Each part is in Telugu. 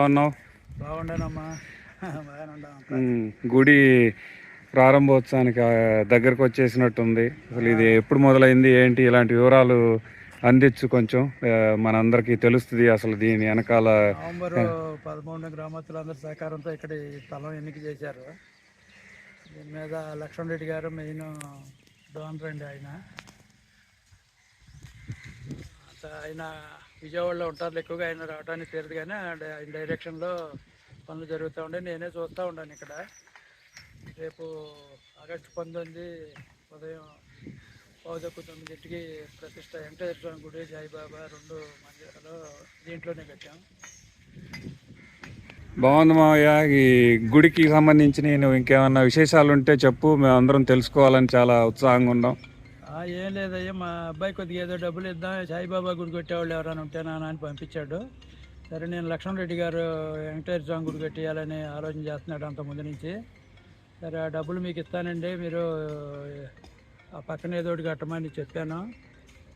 ఎలా ఉన్నావు బాగుండేనమ్మా గుడి ప్రారంభోత్సవానికి దగ్గరకు వచ్చేసినట్టుంది. అసలు ఇది ఎప్పుడు మొదలైంది? ఏంటి? ఇలాంటి వివరాలు అందించు కొంచెం. మనందరికీ తెలుస్తుంది అసలు దీని వెనకాల పదమూడు గ్రామస్తులందరి సహకారంతో ఇక్కడ స్థలం ఎన్నిక చేశారు. దీని మీద లక్ష్మణ్ రెడ్డి గారు మెయిన్ డోనర్ అండి ఆయన. ఆయన విజయవాడలో ఉంటారు ఎక్కువగా ఆయన రావడానికి తెలియదు కానీ ఆయన డైరెక్షన్లో పనులు జరుగుతూ ఉండే నేనే చూస్తూ ఉన్నాను ఇక్కడ. రేపు ఆగస్టు పంతొమ్మిది ఉదయం పౌదక్కు తొమ్మిదింటికి ప్రతిష్ట వెంకటేశ్వర స్వామి గుడి సాయిబాబా రెండు మందిరాలు దీంట్లోనే కట్టాం. బాగుంది మావయ్య. ఈ గుడికి సంబంధించి నేను ఇంకేమన్నా విశేషాలు ఉంటే చెప్పు. మేము అందరం తెలుసుకోవాలని చాలా ఉత్సాహంగా ఉన్నాం. ఏం లేదయ్యా మా అబ్బాయి కొద్దిగా ఏదో డబ్బులు ఇద్దాం సాయిబాబా గుడి కొట్టేవాళ్ళు ఎవరైనా ఉంటే నాన్న అని పంపించాడు. సరే నేను లక్ష్మణరెడ్డి గారు వెంకటేశ్వర స్వామి గుడి కట్టేయాలని ఆలోచన చేస్తున్నాడు అంత ముందు నుంచి. సరే ఆ డబ్బులు మీకు ఇస్తానండి మీరు ఆ పక్కన ఏదో ఒకటి కట్టమని చెప్పాను.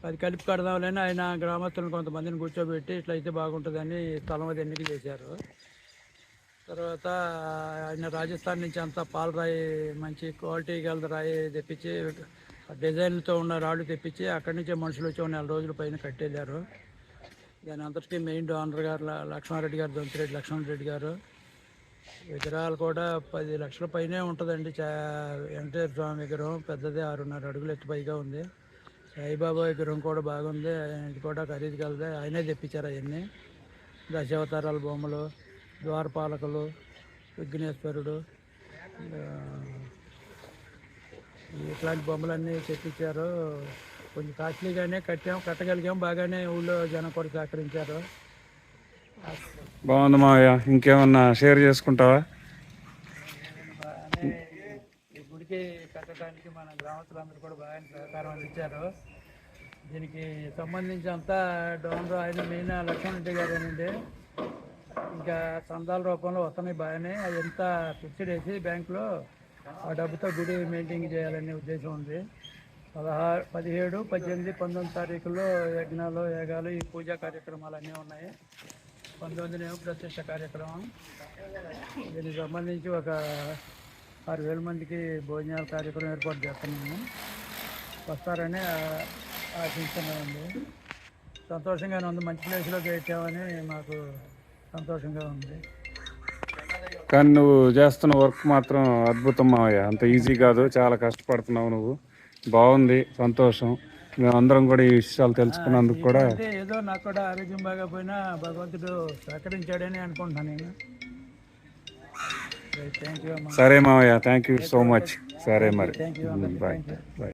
అది కలిపి కడదాంలేని ఆయన గ్రామస్తులను కొంతమందిని కూర్చోబెట్టి ఇట్లా అయితే బాగుంటుందని స్థలం అది ఎన్నిక చేశారు. తర్వాత ఆయన రాజస్థాన్ నుంచి అంతా పాలరాయి మంచి క్వాలిటీ గల రాయి తెప్పించి డిజైన్లతో ఉన్న రాళ్ళు తెప్పించి అక్కడి నుంచే మనుషులు వచ్చి ఒక నెల రోజుల పైన కట్టెళ్ళారు. దాని అంతటికీ మెయిన్ డోనర్ గారు లక్ష్మారెడ్డి గారు దొంతిరెడ్డి లక్ష్మణరెడ్డి గారు. విగ్రహాలు కూడా పది లక్షల పైనే ఉంటుందండి. చా వెంకటేశ్వర స్వామి విగ్రహం పెద్దది ఆరున్నర అడుగులు ఎత్తు పైగా ఉంది. సాయిబాబా విగ్రహం కూడా బాగుంది. ఇది కూడా ఖరీదు కలదే. ఆయనే తెప్పించారు అవన్నీ దశావతారాల బొమ్మలు ద్వారపాలకులు విఘ్నేశ్వరుడు ఇట్లాంటి బొమ్మలన్నీ తెప్పించారు కొంచెం కాస్ట్లీగానే కట్టాం కట్టగలిగాం బాగానే ఊళ్ళో జనం కూడా సహకరించారు. బాగుంది మావయ్య. ఇంకేమన్నా షేర్ చేసుకుంటావా? ఈ గుడికి కట్టడానికి మన గ్రామస్తులందరూ కూడా బాగా సహకారం అందించారు. దీనికి సంబంధించి అంతా డోనర్ ఆయన మెయిన్ లక్ష్మణ్ రెడ్డి గారేనండి. ఇంకా చందాల రూపంలో వస్తున్నాయి బాగానే. అది ఎంత ఫిక్స్డ్ వేసి బ్యాంకులో ఆ డబ్బుతో గుడి మెయింటైన్ చేయాలనే ఉద్దేశం ఉంది. పదహారు పదిహేడు పద్దెనిమిది పంతొమ్మిది తారీఖుల్లో యజ్ఞాలు యాగాలు ఈ పూజా కార్యక్రమాలు అన్నీ ఉన్నాయి. పంతొమ్మిదినేమో ప్రత్యక్ష కార్యక్రమం. దీనికి సంబంధించి ఒక ఆరు వేల మందికి భోజనాల కార్యక్రమం ఏర్పాటు చేస్తున్నాము. వస్తారని ఆ- ఆశిస్తున్నామండి సంతోషంగానే ఉంది. మంచి ప్లేస్లో పెట్టామని మాకు సంతోషంగా ఉంది. కానీ నువ్వు చేస్తున్న వర్క్ మాత్రం అద్భుతం మావయ్య. అంత ఈజీ కాదు చాలా కష్టపడుతున్నావు నువ్వు. బాగుంది సంతోషం. మేము అందరం కూడా ఈ విషయాలు తెలుసుకున్నందుకు కూడా ఏదో నాకు కూడా ఆరోగ్యం బాగాపోయినా భగవంతుడు సహకరించాడని అనుకుంటున్నాను నేను. సరే మావయ్య థ్యాంక్ యూ సో మచ్ సరే మరి. Bye bye